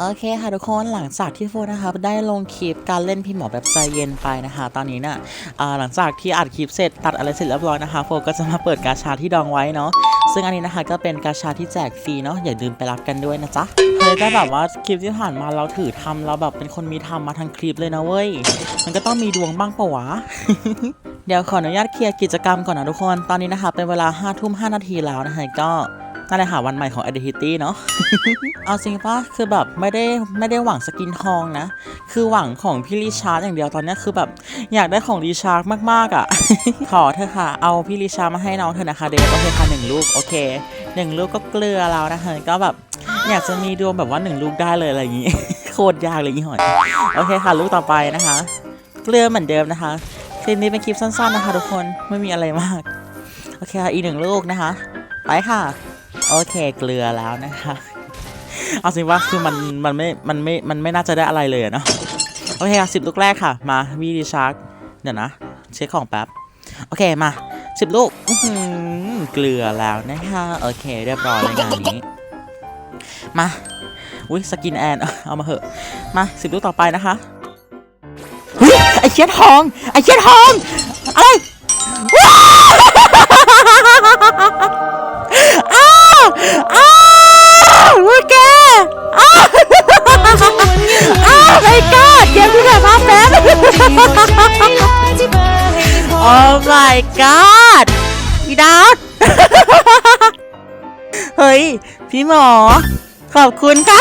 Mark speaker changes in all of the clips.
Speaker 1: โอเคค่ะทุกคนหลังจากที่โฟนะคะได้ลงคลิปการเล่นพี่หมอแบบใจเย็นไปนะคะ ตอนนี้น่ะอ่าหลังจากที่อัดคลิปเสร็จตัดอะไรเสร็จเรียบร้อยนะคะโฟก็จะมาเปิดกาชาที่ดองไว้เนาะซึ่งอันนี้นะคะก็เป็นกาชาที่แจกฟรีเนาะอย่าลืมไปรับกันด้วยนะจ๊ะเฮ้ยก็แบบว่าคลิปที่ผ่านมาเราถือทำเราแบบเป็นคนมีทำมาทั้งคลิปเลยนะเว้ยมันก็ต้องมีดวงบ้างปะวะเดี๋ยวขออนุญาตเคลียร์กิจกรรมก่อนนะทุกคน ตอนนี้นะคะเป็นเวลา5้าทุ่มหนาทีแล้วนะคะก็ นั่นแหละค่ะวันใหม่ของ Identity เนาะ เอาจริงปะคือแบบไม่ได้ไม่ได้หวังสกินทองนะ คือหวังของพี่ริชาร์ดอย่างเดียวตอนนี้คือแบบอยากได้ของริชาร์ดมากๆอะ ขอเธอค่ะ เอาพี่ริชาร์ดมาให้น้องเธอนะคะเดฟโอเคค่ะหนึ่งลูกโอเคหนึ่งลูกก็เกลือแล้วนะคะก็แบบอยากจะมีดวงแบบว่าหนึ่งลูกได้เลยอะไรอย่างงี้ โคตรยากเลยยี่ห้อยโอเคค่ะลูกต่อไปนะคะ เกลือเหมือนเดิมนะคะคลิปนี้เป็นคลิปสั้นๆนะคะทุกคนไม่มีอะไรมาก โอเคค่ะอีกหนึ่งลูกนะคะ ไปค่ะ โอเคเกลือแล้วนะคะเอาจริว่าคือมันมันไม่มันไม่มันไม่น่าจะได้อะไรเลยเนาะโอเคสิบลูกแรกค่ะ มาวีดีชาร์กเดี๋ยวนะเช็คของแป๊บโอเคมาสิบลูกเกลือแล้วนะคะโอเค เรียบร้อยเลยงานนี้มาอุ้ยสกินแอนเอามาเหอะมาสิบลูกต่อไปนะคะเฮ้ยไอเชียทองไอเชียทองอะไรว้า my god พี่ดาวเฮ้ย พี่หมอ ขอบคุณค่ะ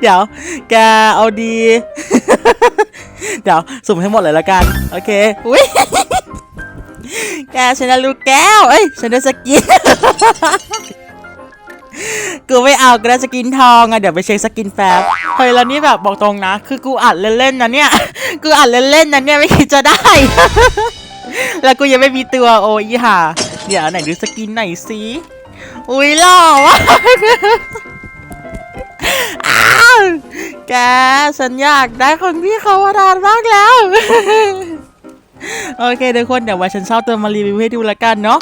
Speaker 1: เดี๋ยว แกเอาดี เดี๋ยว สุ่มให้หมดเลยละกัน โอเค อุ้ยแกฉันได้ลูกแก้ว เอ้ยฉันได้สกิน กูไม่เอากูได้สกินทองอะเดี๋ยวไปเช็คสกินแฟบเฮ้ยแล้วนี่แบบบอกตรงนะ คือกูอัดเล่นๆนะเนี่ย กูอัดเล่นๆนะเนี่ยไม่คิดจะได้ แล้วกูยังไม่มีตัวโอ้ยห่าเดี๋ยวไหนดูสกินไหนสิอุ้ยหล่อวะอ้าวแกฉันอยากได้ของพี่เขามานานมากแล้ว โอเคทุกคนเดี๋ยวไว้ฉันเช่าตัวมารีวิวให้ดูละกันเนาะ